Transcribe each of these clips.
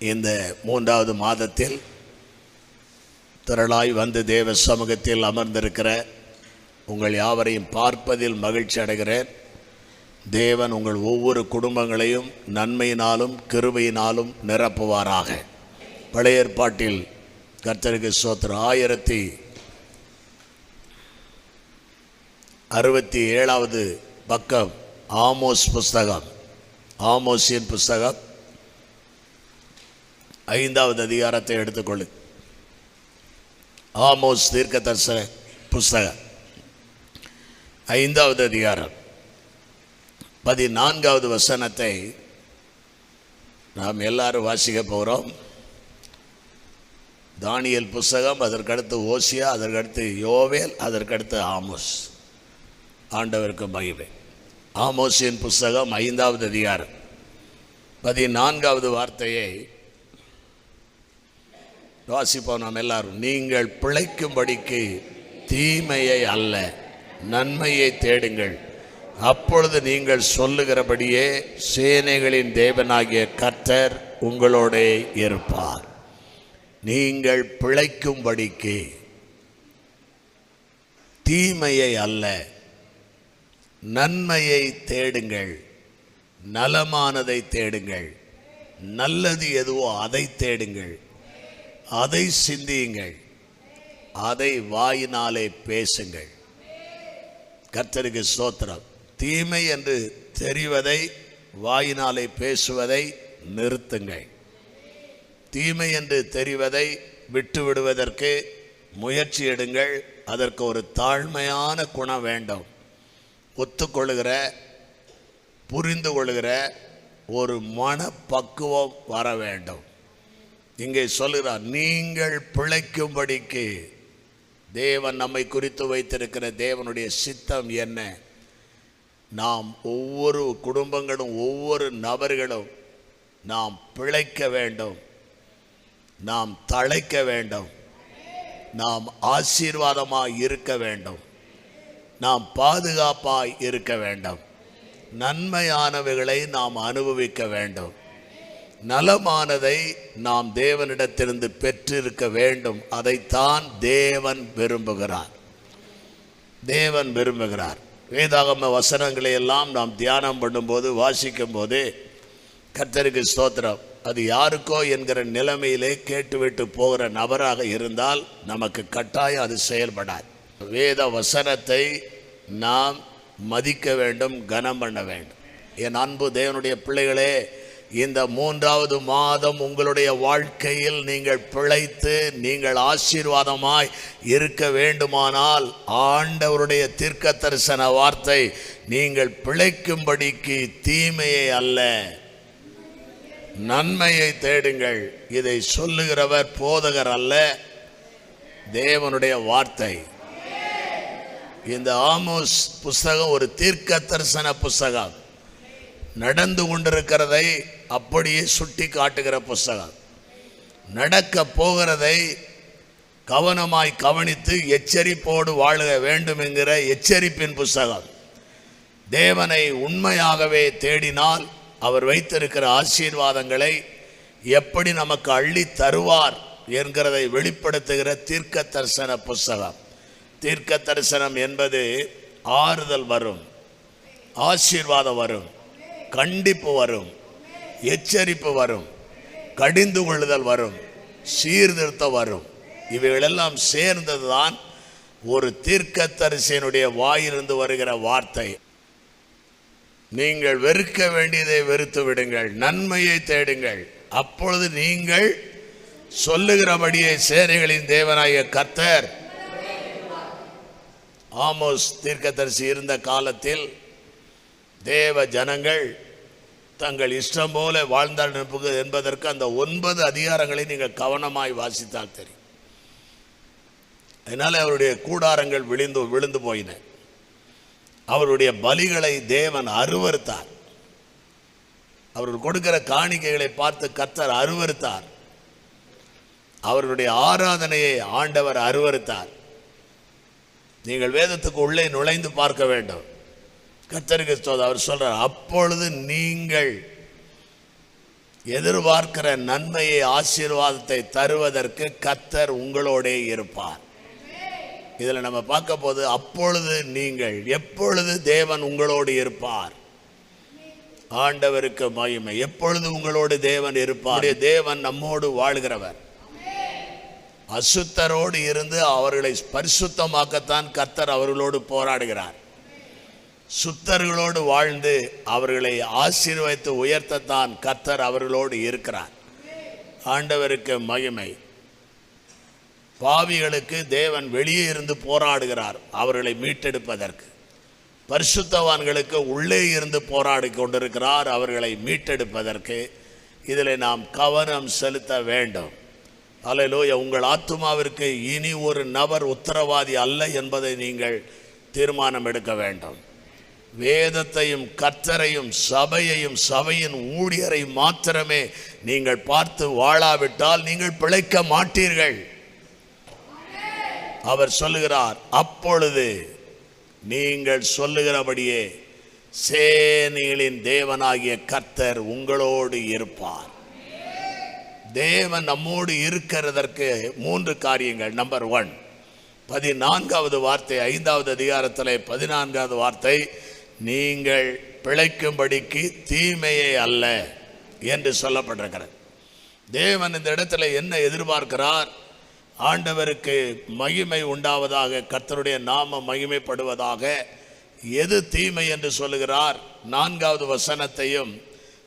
இந்த மூன்றாவது மாதத்தில் திரளாய் வந்து தேவ சமூகத்தில் அமர்ந்திருக்கிற உங்கள் யாவரையும் பார்ப்பதில் மகிழ்ச்சி அடைகிறேன். தேவன் உங்கள் ஒவ்வொரு குடும்பங்களையும் நன்மையினாலும் கிருபையினாலும் நிரப்புவாராக. பழைய ஏற்பாட்டில் கர்த்தருக்கு சோத்திரம். ஆயிரத்தி அறுபத்தி ஏழாவது பக்கம் ஆமோஸ் புஸ்தகம். ஆமோஸின் புஸ்தகம். ஐந்தாவது அதிகாரத்தை எடுத்துக்கொள்ளு. ஆமோஸ் தீர்க்க தரிசன புஸ்தகம். ஐந்தாவது அதிகாரம். பதினான்காவது வசனத்தை நாம் எல்லாரும் வாசிக்க போகிறோம் தானியல் புஸ்தகம் அதற்கடுத்து ஓசியா அதற்கடுத்து யோவேல் அதற்கடுத்து ஆமோஸ். ஆண்டவருக்கு மகிமை. ஆமோசியின் புஸ்தகம் ஐந்தாவது அதிகாரம். பதினான்காவது வார்த்தையை வாசிப்போம் நாம் எல்லாரும். நீங்கள் பிழைக்கும்படிக்கு தீமையை அல்ல நன்மையை தேடுங்கள். அப்பொழுது நீங்கள் சொல்லுகிறபடியே சேனைகளின் தேவனாகிய கர்த்தர் உங்களோட இருப்பார். நீங்கள் பிழைக்கும்படிக்கு தீமையை அல்ல நன்மையை தேடுங்கள். நலமானதை தேடுங்கள். நல்லது எதுவோ அதை தேடுங்கள். அதை சிந்தியுங்கள். அதை வாயினாலே பேசுங்கள். கர்த்தருக்கு ஸ்தோத்திரம். தீமை என்று தெரிவதை வாயினாலே பேசுவதை நிறுத்துங்கள். தீமை என்று தெரிவதை விட்டு விடுவதற்கு முயற்சி எடுங்கள். அதற்கு ஒரு தாழ்மையான குணம் வேண்டும். ஒத்துக்கொள்கிற புரிந்து கொள்கிற ஒரு மனப்பக்குவம் வர வேண்டும். இங்கே சொல்லுகிறார் நீங்கள் பிழைக்கும்படிக்கு தேவன் நம்மை குறித்து வைத்திருக்கிற தேவனுடைய சித்தம் என்ன? நாம் ஒவ்வொரு குடும்பங்களும் ஒவ்வொரு நபர்களும் நாம் பிழைக்க வேண்டும். நாம் தழைக்க வேண்டும். நாம் ஆசீர்வாதமாக இருக்க வேண்டும். நாம் பாதுகாப்பாய் இருக்க வேண்டும். நன்மையானவைகளை நாம் அனுபவிக்க வேண்டும். நலமானதை நாம் தேவனிடத்திலிருந்து பெற்றிருக்க வேண்டும். அதைத்தான் தேவன் விரும்புகிறார். தேவன் விரும்புகிறார். வேதாகம வசனங்களை எல்லாம் நாம் தியானம் பண்ணும்போது வாசிக்கும் போது கர்த்தருக்கு ஸ்தோத்திரம். அது யாருக்கோ என்கிற நிலைமையிலே கேட்டுவிட்டு போகிற நபராக இருந்தால் நமக்கு கட்டாயம் அது செயல்படாது. வேத வசனத்தை நாம் மதிக்க வேண்டும் கனம் பண்ண வேண்டும். என் அன்பு தேவனுடைய பிள்ளைகளே இந்த மூன்றாவது மாதம் உங்களுடைய வாழ்க்கையில் நீங்கள் பிழைத்து நீங்கள் ஆசீர்வாதமாய் இருக்க வேண்டுமானால் ஆண்டவருடைய தீர்க்க தரிசன வார்த்தை நீங்கள் பிழைக்கும்படிக்கு தீமையை அல்ல நன்மையை தேடுங்கள். இதை சொல்லுகிறவர் போதகர் அல்ல தேவனுடைய வார்த்தை. இந்த ஆமோஸ் புஸ்தகம் ஒரு தீர்க்க தரிசன புஸ்தகம். நடந்து கொண்டிருக்கிறதை அப்படியே சுட்டி காட்டுகிற புஸ்தகம். நடக்க போகிறதை கவனமாய் கவனித்து எச்சரிப்போடு வாழ வேண்டும் என்கிற எச்சரிப்பின் புஸ்தகம். தேவனை உண்மையாகவே தேடினால் அவர் வைத்திருக்கிற ஆசீர்வாதங்களை எப்படி நமக்கு அள்ளி தருவார் என்கிறதை வெளிப்படுத்துகிற தீர்க்க தரிசன புஸ்தகம். தீர்க்க தரிசனம் என்பது ஆறுதல் வரும் ஆசீர்வாதம் வரும். கண்டிப்பு வரும் எச்சரிப்பு வரும் கடிந்து கொள்ளுதல் வரும் சீர்திருத்தம் வரும். இவைகளெல்லாம் சேர்ந்ததுதான் ஒரு தீர்க்கத்தரிசியனுடைய வாயிலிருந்து வருகிற வார்த்தை. நீங்கள் வெறுக்க வேண்டியதை வெறுத்து விடுங்கள் நன்மையை தேடுங்கள். அப்பொழுது நீங்கள் சொல்லுகிறபடியே சேனைகளின் தேவனாய கர்த்தர் ஆமோஸ் தீர்க்கதரிசி இருந்த காலத்தில் தேவ ஜனங்கள் தங்கள் இஷ்டம் போல வாழ்ந்தால் நிற்பது என்பதற்கு அந்த ஒன்பது அதிகாரங்களை நீங்கள் கவனமாய் வாசித்தால் தெரியும். அதனால் அவருடைய கூடாரங்கள் விழுந்து விழுந்து போயின. அவருடைய பலிகளை தேவன் அருவறுத்தார். அவர்கள் கொடுக்கிற காணிக்கைகளை பார்த்து கர்த்தர் அருவறுத்தார். அவர்களுடைய ஆராதனையை ஆண்டவர் அருவறுத்தார். நீங்கள் வேதத்துக்கு உள்ளே நுழைந்து பார்க்க வேண்டும். கத்தருக்கு ஸ்தோத்திரம். அவர் சொல்றார் அப்பொழுது நீங்கள் எதிர்பார்க்கிற நன்மையை ஆசீர்வாதத்தை தருவதற்கு கத்தர் உங்களோடே இருப்பார். இதில் நம்ம பார்க்க போது அப்பொழுது நீங்கள் எப்பொழுது தேவன் உங்களோடு இருப்பார்? ஆண்டவருக்கு மகிமை. எப்பொழுது உங்களோடு தேவன் இருப்பார்? தேவன் நம்மோடு வாழ்கிறவர். அசுத்தரோடு இருந்து அவர்களை பரிசுத்தமாக்கத்தான் கத்தர் அவர்களோடு போராடுகிறார். சுத்தர்களோடு வாழ்ந்து அவர்களை ஆசீர்வதித்து உயர்த்தத்தான் கர்த்தர் அவர்களோடு இருக்கிறார். ஆண்டவருக்கு மகிமை. பாவிகளுக்கு தேவன் வெளியே இருந்து போராடுகிறார் அவர்களை மீட்டெடுப்பதற்கு. பரிசுத்தவான்களுக்கு உள்ளே இருந்து போராடி கொண்டிருக்கிறார் அவர்களை மீட்டெடுப்பதற்கு. இதில் நாம் கவனம் செலுத்த வேண்டும். அல்லேலூயா உங்கள் ஆத்துமாவிற்கு இனி ஒரு நபர் உத்தரவாதி அல்ல என்பதை நீங்கள் தீர்மானம் எடுக்க வேண்டும். வேதத்தையும் கர்த்தரையும் சபையையும் சபையின் ஊழியரை மாத்திரமே நீங்கள் பார்த்து வாழாவிட்டால் நீங்கள் பிழைக்க மாட்டீர்கள். அவர் சொல்லுகிறார் அப்பொழுது நீங்கள் சொல்லுகிறபடியே சேனைகளின் தேவனாகிய கர்த்தர் உங்களோடு இருப்பார். தேவன் நம்மோடு இருக்கிறதற்கு மூன்று காரியங்கள். நம்பர் ஒன் பதினான்காவது வார்த்தை ஐந்தாவது அதிகாரத்தில் பதினான்காவது வார்த்தை நீங்கள் பிழைக்கும்படிக்கு தீமையை அல்ல என்று சொல்லப்பட்டிருக்கிறது. தேவன் இந்த இடத்துல என்ன எதிர்பார்க்கிறார்? ஆண்டவருக்கு மகிமை உண்டாவதாக கர்த்தருடைய நாம மகிமைப்படுவதாக எது தீமை என்று சொல்லுகிறார்? நான்காவது வசனத்தையும்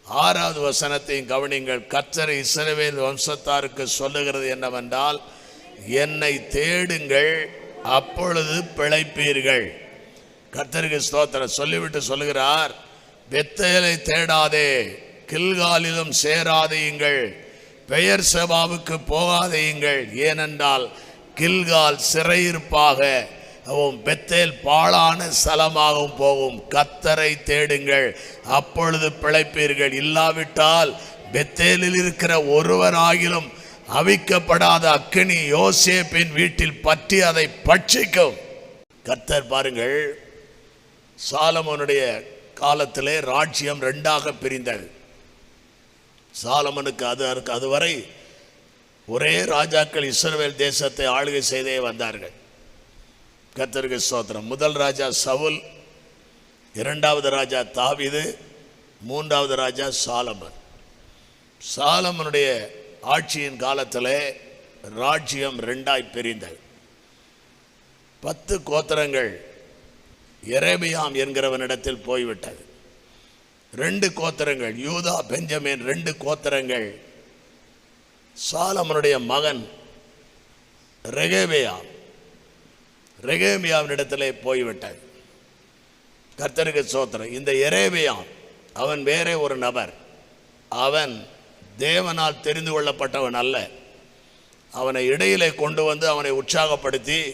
ஆறாவது வசனத்தையும் கவனிங்கள். கர்த்தர் இஸ்ரவேல் வம்சத்தாருக்கு சொல்லுகிறது என்னவென்றால் என்னை தேடுங்கள் அப்பொழுது பிழைப்பீர்கள். கர்த்தருக்கு ஸ்தோத்திரம். சொல்லிவிட்டு சொல்லுகிறார் பெத்தேலை தேடாதே கில்காலிலும் சேராதையுங்கள் பெயர் சபாவுக்கு போகாதையுங்கள் ஏனென்றால் கில்கால் சிறையிருப்பாக வும் பெத்தேல் பாழான ஸ்தலமாகவும் போகும். கத்தரை தேடுங்கள் அப்பொழுது பிழைப்பீர்கள். இல்லாவிட்டால் பெத்தேலில் இருக்கிற ஒருவனாகிலும் அவிக்கப்படாத அக்கினி யோசேப்பின் வீட்டில் பற்றி அதை பட்சிக்கும். கர்த்தர் பாருங்கள் சாலமோனுடைய காலத்திலே ராஜ்யம் ரெண்டாக பிரிந்தது. சாலமனுக்கு அது அதுக்கு அதுவரை ஒரே ராஜாக்கள் இஸ்ரவேல் தேசத்தை ஆளுகை செய்தே வந்தார்கள். கத்தருக்கு சோத்திரம் முதல் ராஜா சவுல் இரண்டாவது ராஜா தாவிது மூன்றாவது ராஜா சாலமன். சாலமனுடைய ஆட்சியின் காலத்திலே ராஜ்யம் ரெண்டாய் பிரிந்தது. பத்து கோத்திரங்கள் எரேபியாம் என்கிறவனிடத்தில் போய்விட்டது. ரெண்டு கோத்திரங்கள் யூதா பெஞ்சமின் ரெண்டு கோத்திரங்கள். சாலமனுடைய மகன் ரெகேபியாம் ரெகேமியாவினிடத்திலே போய்விட்டது. கர்த்தருக்கு சோத்திரம் இந்த எரேபியாம் அவன் வேறே ஒரு நபர். அவன் தேவனால் தெரிந்து கொள்ளப்பட்டவன் அல்ல. அவனை இடையிலே கொண்டு வந்து அவனை உற்சாகப்படுத்தி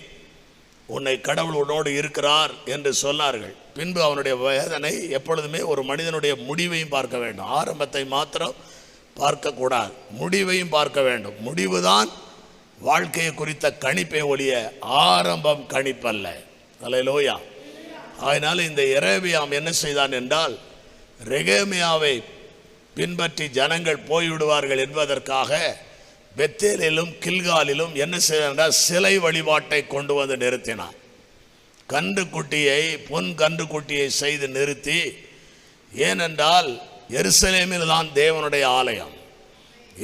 உன்னை கடவுள் உன்னோடு இருக்கிறார் என்று சொன்னார்கள். பின்பு அவனுடைய வேதனை எப்பொழுதுமே ஒரு மனிதனுடைய முடிவையும் பார்க்க வேண்டும். ஆரம்பத்தை மாத்திரம் பார்க்கக்கூடாது. முடிவையும் பார்க்க வேண்டும். முடிவுதான் வாழ்க்கையை குறித்த கணிப்பை ஒழிய ஆரம்பம் கணிப்பல்ல. அலையிலோயா அதனால் இந்த எரேபியாம் என்ன செய்தான் என்றால் ரெகேமியாவை பின்பற்றி ஜனங்கள் போய்விடுவார்கள் என்பதற்காக பெத்தேலிலும் கில்காலிலும் என்ன செய்தான் என்றால் சிலை வழிபாட்டை கொண்டு வந்து நிறுத்தினான் கன்று குட்டியை பொன் கன்று குட்டியை செய்து நிறுத்தி ஏனென்றால் எருசலேமில் தான் தேவனுடைய ஆலயம்.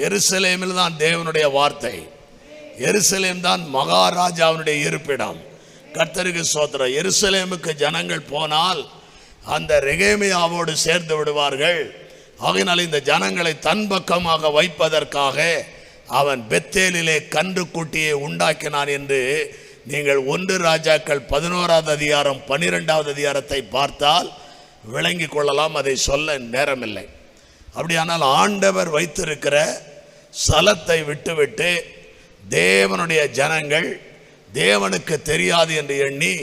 எருசலேமில் தான் தேவனுடைய வார்த்தை. எருசலேம் தான் மகாராஜாவினுடைய இருப்பிடம். கர்த்தருக்கு சோத்திரம் எருசலேமுக்கு ஜனங்கள் போனால் அந்த ரெகேமியாவோடு சேர்ந்து விடுவார்கள். ஆகையினால் இந்த ஜனங்களை தன் பக்கமாக வைப்பதற்காக அவன் பெத்தேலிலே கன்று குட்டியை உண்டாக்கினான் என்று நீங்கள் ஒன்று ராஜாக்கள் பதினோராவது அதிகாரம் பன்னிரெண்டாவது அதிகாரத்தை பார்த்தால் விளங்கி கொள்ளலாம் அதை சொல்ல நேரமில்லை. அப்படியானால் ஆண்டவர் வைத்திருக்கிற ஸ்தலத்தை விட்டுவிட்டு தேவனுடைய ஜனங்கள் தேவனுக்கு தெரியாது என்று எண்ணி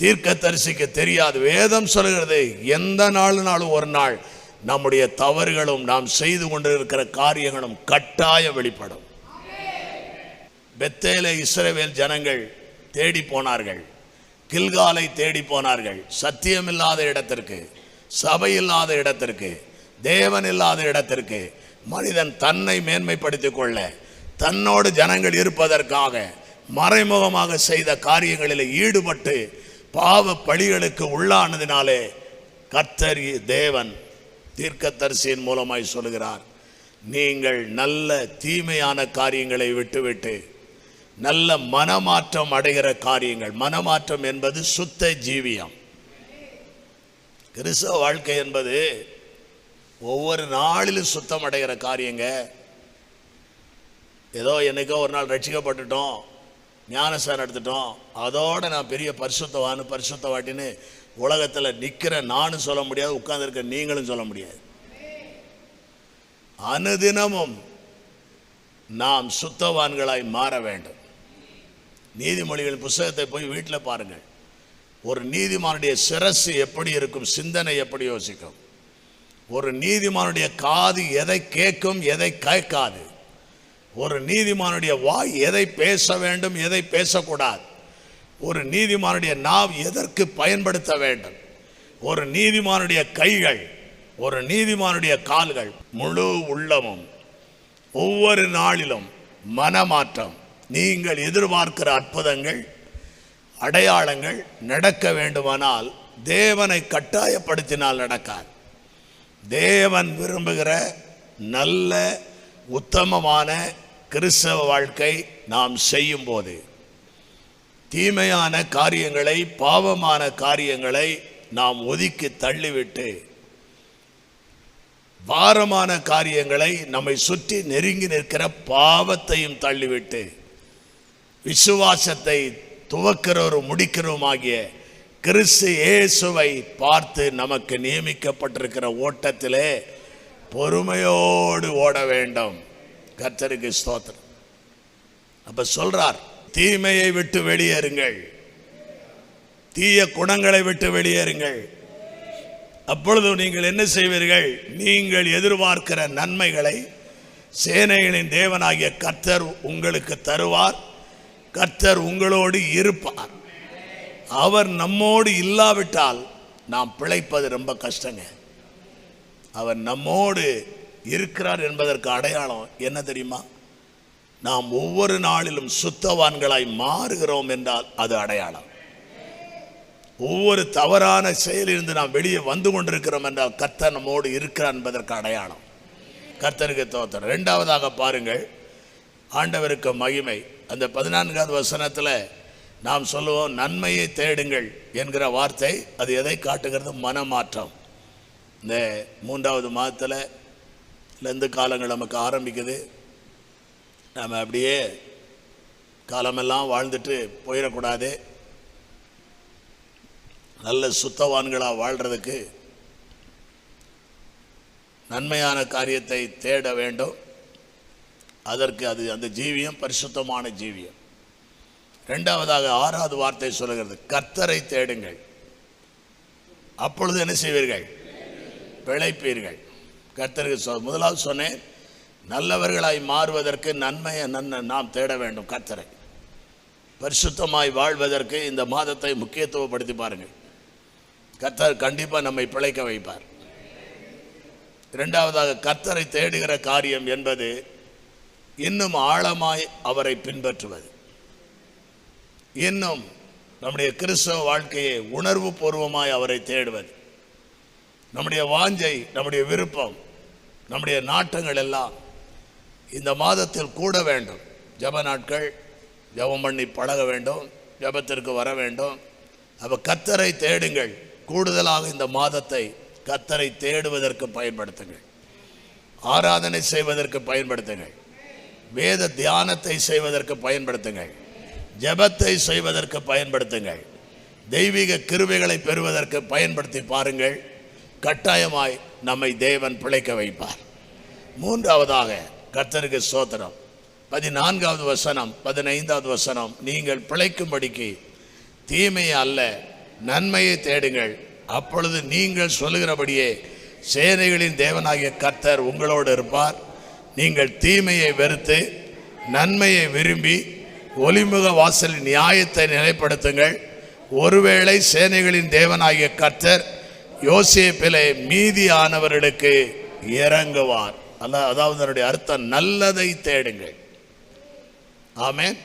தீர்க்க தரிசிக்க தெரியாது. வேதம் சொல்கிறது எந்த நாளுனாலும் ஒரு நாள் நம்முடைய தவறுகளும் நாம் செய்து கொண்டிருக்கிற காரியங்களும் கட்டாயம் வெளிப்படும். பெத்தேலை இஸ்ரவேல் ஜனங்கள் தேடி போனார்கள். கில்காலை தேடி போனார்கள். சத்தியமில்லாத இடத்திற்கு சபை இல்லாத இடத்திற்கு தேவன் இல்லாத இடத்திற்கு மனிதன் தன்னை மேன்மைப்படுத்திக் கொள்ள தன்னோடு ஜனங்கள் இருப்பதற்காக மறைமுகமாக செய்த காரியங்களில் ஈடுபட்டு பாவ பழிகளுக்கு உள்ளானதினாலே கத்தரி தேவன் தீர்க்கதரிசியின் மூலமாய் சொல்கிறார் நீங்கள் நல்ல தீமையான காரியங்களை விட்டுவிட்டு நல்ல மனமாற்றம் அடைகிற காரியங்கள். மனமாற்றம் என்பது சுத்த ஜீவியம். கிறிஸ்தவ வாழ்க்கை என்பது ஒவ்வொரு நாளிலும் சுத்தம் அடைகிற காரியங்க. ஏதோ என்னைக்கோ ஒரு நாள் ரட்சிக்கப்பட்டுட்டோம் ஞானசார் எடுத்துட்டோம் அதோட நான் பெரிய பரிசுத்தவான்னு பரிசுத்தவாட்டின்னு உலகத்தில் நிற்கிற நானும் சொல்ல முடியாது உட்கார்ந்துருக்க நீங்களும் சொல்ல முடியாது. அனுதினமும் நாம் சுத்தவான்களாய் மாற வேண்டும். நீதிமொழிகள் புஸ்தகத்தை போய் வீட்டில் பாருங்கள். ஒரு நீதிமானுடைய சிரசு எப்படி இருக்கும் சிந்தனை எப்படி யோசிக்கும்? ஒரு நீதிமானுடைய காது எதை கேட்கும் எதை கேட்காது? ஒரு நீதிமானுடைய வாய் எதை பேச வேண்டும் எதை பேசக்கூடாது? ஒரு நீதிமானுடைய நாவ் எதற்கு பயன்படுத்த வேண்டும்? ஒரு நீதிமானுடைய கைகள் ஒரு நீதிமானுடைய கால்கள் முழு உள்ளமும் ஒவ்வொரு நாளிலும் மனமாற்றம். நீங்கள் எதிர்பார்க்கிற அற்புதங்கள் அடையாளங்கள் நடக்க வேண்டுமானால் தேவனை கட்டாயப்படுத்தினால் நடக்காது. தேவன் விரும்புகிற நல்ல உத்தமமான கிறிஸ்தவ வாழ்க்கை நாம் செய்யும் போது தீமையான காரியங்களை பாவமான காரியங்களை நாம் ஒதுக்கி தள்ளிவிட்டு பாரமான காரியங்களை நம்மை சுற்றி நெருங்கி நிற்கிற பாவத்தையும் தள்ளிவிட்டு விசுவாசத்தை துவக்கிறவரும் முடிக்கிறவருமாகிய கிறிஸ்து இயேசுவை பார்த்து நமக்கு நியமிக்கப்பட்டிருக்கிற ஓட்டத்திலே பொறுமையோடு ஓட வேண்டும். கர்த்தருக்கு ஸ்தோத்திரம். அப்ப சொல்றார் தீமையை விட்டு வெளியேறுங்கள். தீய குணங்களை விட்டு வெளியேறுங்கள். அப்பொழுது நீங்கள் என்ன செய்வீர்கள்? நீங்கள் எதிர்பார்க்கிற நன்மைகளை சேனைகளின் தேவனாகிய கர்த்தர் உங்களுக்கு தருவார். கர்த்தர் உங்களோடு இருப்பார். அவர் நம்மோடு இல்லாவிட்டால் நாம் பிழைப்பது ரொம்ப கஷ்டங்க. அவர் நம்மோடு இருக்கிறார் என்பதற்கு அடையாளம் என்ன தெரியுமா? நாம் ஒவ்வொரு நாளிலும் சுத்தவான்களாய் மாறுகிறோம் என்றால் அது அடையாளம். ஒவ்வொரு தவறான செயலிலிருந்து நாம் வெளியே வந்து கொண்டிருக்கிறோம் என்றால் கர்த்தர் நம்மோடு இருக்கிறார் என்பதற்கு அடையாளம். கர்த்தருக்கு தோத்தர் ரெண்டாவதாக பாருங்கள் ஆண்டவருக்கு மகிமை. அந்த பதினான்காவது வசனத்தில் நாம் சொல்லுவோம் நன்மையை தேடுங்கள் என்கிற வார்த்தை அது எதை காட்டுகிறது? மனமாற்றம். இந்த மூன்றாவது மாதத்தில் இருந்து காலங்கள் நமக்கு ஆரம்பிக்குது. நாம் அப்படியே காலமெல்லாம் வாழ்ந்துட்டு போயிடக்கூடாது. நல்ல சுத்தவான்களாக வாழ்கிறதுக்கு நன்மையான காரியத்தை தேட வேண்டும். அதற்கு அது அந்த ஜீவியம் பரிசுத்தமான ஜீவியம். ரெண்டாவதாக ஆறாவது வார்த்தை சொல்லுகிறது கர்த்தரை தேடுங்கள். அப்பொழுது என்ன செய்வீர்கள்? பிழைப்பீர்கள். கர்த்தருக்கு சொ முதலாவது சொன்னேன் நல்லவர்களாய் மாறுவதற்கு நன்மையை நன்மை நாம் தேட வேண்டும் கர்த்தரை. பரிசுத்தமாய் வாழ்வதற்கு இந்த மாதத்தை முக்கியத்துவப்படுத்தி பாருங்கள். கர்த்தர் கண்டிப்பாக நம்மை பிழைக்க வைப்பார். இரண்டாவதாக கர்த்தரை தேடுகிற காரியம் என்பது இன்னும் ஆழமாய் அவரை பின்பற்றுவது. இன்னும் நம்முடைய கிறிஸ்தவ வாழ்க்கையை உணர்வு பூர்வமாய் அவரை தேடுவது. நம்முடைய வாஞ்சை நம்முடைய விருப்பம் நம்முடைய நாட்டங்கள் எல்லாம் இந்த மாதத்தில் கூட வேண்டும். ஜப நாட்கள் ஜபம் பண்ணி பழக வேண்டும் ஜபத்திற்கு வர வேண்டும். அப்போ கத்தரை தேடுங்கள். கூடுதலாக இந்த மாதத்தை கத்தரை தேடுவதற்கு பயன்படுத்துங்கள். ஆராதனை செய்வதற்கு பயன்படுத்துங்கள். வேத தியானத்தை செய்வதற்கு பயன்படுத்துங்கள். ஜெபத்தை செய்வதற்கு பயன்படுத்துங்கள். தெய்வீக கிருவைகளை பெறுவதற்கு பயன்படுத்தி பாருங்கள். கட்டாயமாய் நம்மை தேவன் பிழைக்க வைப்பார். மூன்றாவதாக கர்த்தருக்கு சோதனம் பதினான்காவது வசனம் பதினைந்தாவது வசனம். நீங்கள் பிழைக்கும்படிக்கு தீமையை அல்ல நன்மையை தேடுங்கள். அப்பொழுது நீங்கள் சொல்லுகிறபடியே சேனைகளின் தேவனாகிய கர்த்தர் உங்களோடு இருப்பார். நீங்கள் தீமையை வெறுத்து நன்மையை விரும்பி ஒளிமுக வாசலின் நியாயத்தை நிலைப்படுத்துங்கள். ஒருவேளை சேனைகளின் தேவனாகிய கர்த்தர் யோசேப்பிலே மீதியானவர்களுக்கு இறங்குவார். அல்ல அதாவது அதனுடைய அர்த்தம் நல்லதை தேடுங்கள். ஆமேன்.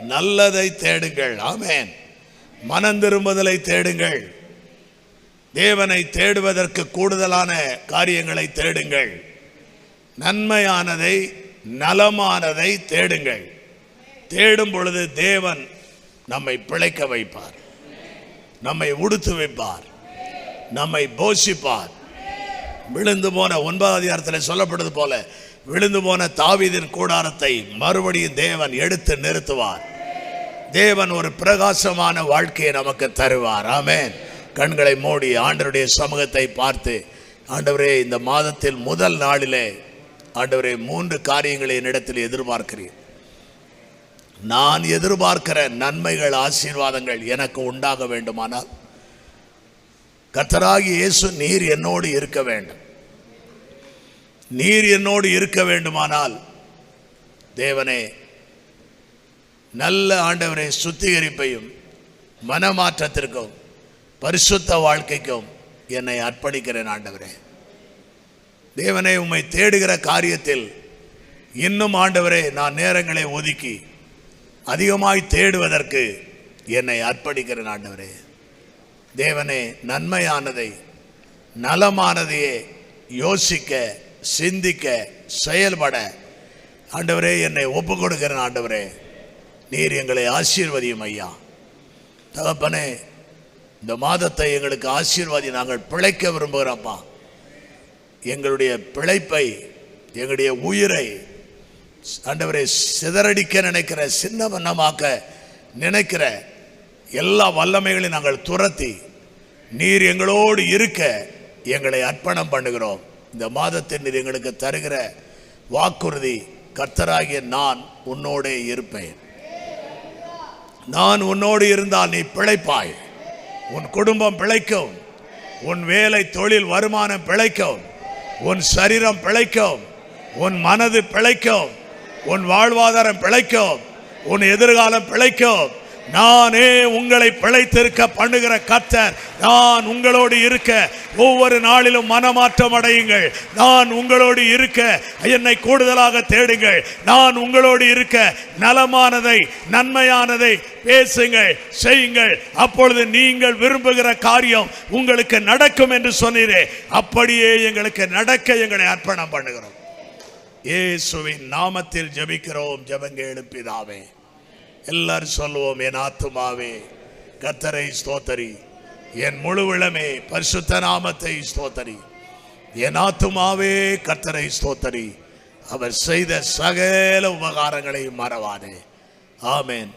நல்லதை தேடுங்கள். ஆமேன். மனம் திரும்புதலை தேடுங்கள். தேவனை தேடுவதற்கு கூடுதலான காரியங்களை தேடுங்கள். நன்மையானதை நலமானதை தேடுங்கள். தேடும் பொழுது தேவன் நம்மை பிழைக்க வைப்பார். நம்மை உடுத்து வைப்பார். நம்மை போஷிப்பார். விழுந்து போன ஒன்பதாம் அதிகாரத்தில் சொல்லப்படுவது போல விழுந்து போன தாவிதின் கூடாரத்தை மறுபடியும் தேவன் எடுத்து நிறுத்துவார். தேவன் ஒரு பிரகாசமான வாழ்க்கையை நமக்கு தருவார். ஆமேன். கண்களை மூடி ஆண்டவருடைய சமூகத்தை பார்த்து ஆண்டவரே இந்த மாதத்தில் முதல் நாளிலே ஆண்டவரே மூன்று காரியங்களை என்னிடத்தில் எதிர்பார்க்கிறேன் நான் எதிர்பார்க்கிற நன்மைகள் ஆசீர்வாதங்கள் எனக்கு உண்டாக வேண்டுமானால் கத்தராகி இயேசு நீர் என்னோடு இருக்க வேண்டும். நீர் என்னோடு இருக்க வேண்டுமானால் தேவனே நல்ல ஆண்டவரை சுத்திகரிப்பையும் மனமாற்றத்திற்கும் பரிசுத்த வாழ்க்கைக்கும் என்னை அர்ப்பணிக்கிறேன் ஆண்டவரே. தேவனே உம்மை தேடுகிற காரியத்தில் இன்னும் ஆண்டவரே நான் நேரங்களை ஒதுக்கி அதிகமாய் தேடுவதற்கு என்னை அர்ப்பணிக்கிறேன் ஆண்டவரே. தேவனே நன்மையானதை நலமானதையே யோசிக்க சிந்திக்க செயல்பட. ஆண்டவரே என்னை ஒப்பு கொடுக்கிறேன் ஆண்டவரே நீர் எங்களை ஆசீர்வதியும் ஐயா. தகப்பனே இந்த மாதத்தை எங்களுக்கு ஆசீர்வாதி நாங்கள் பிழைக்க விரும்புகிறோம்ப்பா. எங்களுடைய பிழைப்பை எங்களுடைய உயிரை ஆண்டவரை சிதறடிக்க நினைக்கிற சின்ன வண்ணமாக்க நினைக்கிற எல்லா வல்லமைகளையும் நாங்கள் துரத்தி நீர் எங்களோடு இருக்க எங்களை அர்ப்பணம் பண்ணுகிறோம். இந்த மாதத்தில் நீர் எங்களுக்கு தருகிற வாக்குறுதி கர்த்தராகிய நான் உன்னோடே இருப்பேன். நான் உன்னோடு இருந்தால் நீ பிழைப்பாய். உன் குடும்பம் பிழைக்கும். உன் வேலை தொழில் வருமானம் பிழைக்கும். உன் சரீரம் பிழைக்கும். உன் மனது பிழைக்கும். உன் வாழ்வாதாரம் பிழைக்கும். உன் எதிர்காலம் பிழைக்கும். நானே உங்களை பிழைத்திருக்க பண்ணுகிற கர்த்தர். நான் உங்களோடு இருக்க. ஒவ்வொரு நாளிலும் மனமாற்றம் அடையுங்கள். நான் உங்களோடு இருக்க. என்னை கூடுதலாக தேடுங்கள். நான் உங்களோடு இருக்க. நலமானதை நன்மையானதை பேசுங்கள் செய்யுங்கள். அப்பொழுது நீங்கள் விரும்புகிற காரியம் உங்களுக்கு நடக்கும் என்று சொன்னீரே. அப்படியே எங்களுக்கு நடக்க எங்களை அர்ப்பணம் பண்ணுகிறோம். இயேசுவின் நாமத்தில் ஜெபிக்கிறோம். ஜபங்க எழுப்பிதாவே எல்லாரும் சொல்லுவோம் என் ஆத்துமாவே கத்தரை ஸ்தோத்தரி. என் முழுவிளமே பரிசுத்த நாமத்தை ஸ்தோத்தரி. என் ஆத்துமாவே கத்தரை ஸ்தோத்தரி. அவர் செய்த சகல உபகாரங்களையும் மறவாதே. ஆமென்.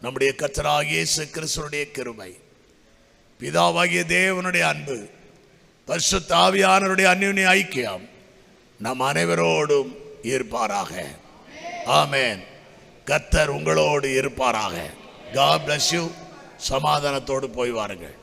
நம்முடைய கத்தராகிய இயேசு கிறிஸ்துனுடைய கிருமை பிதாவாகிய தேவனுடைய அன்பு பரிசுத்த ஆவியானவருடைய ஐக்கியம் நம் அனைவரோடும் இருப்பாராக. ஆமென். கர்த்தர் உங்களோடு இருப்பாராக. காட் பிளஸ் யூ சமாதானத்தோடு போய் வாருங்கள்.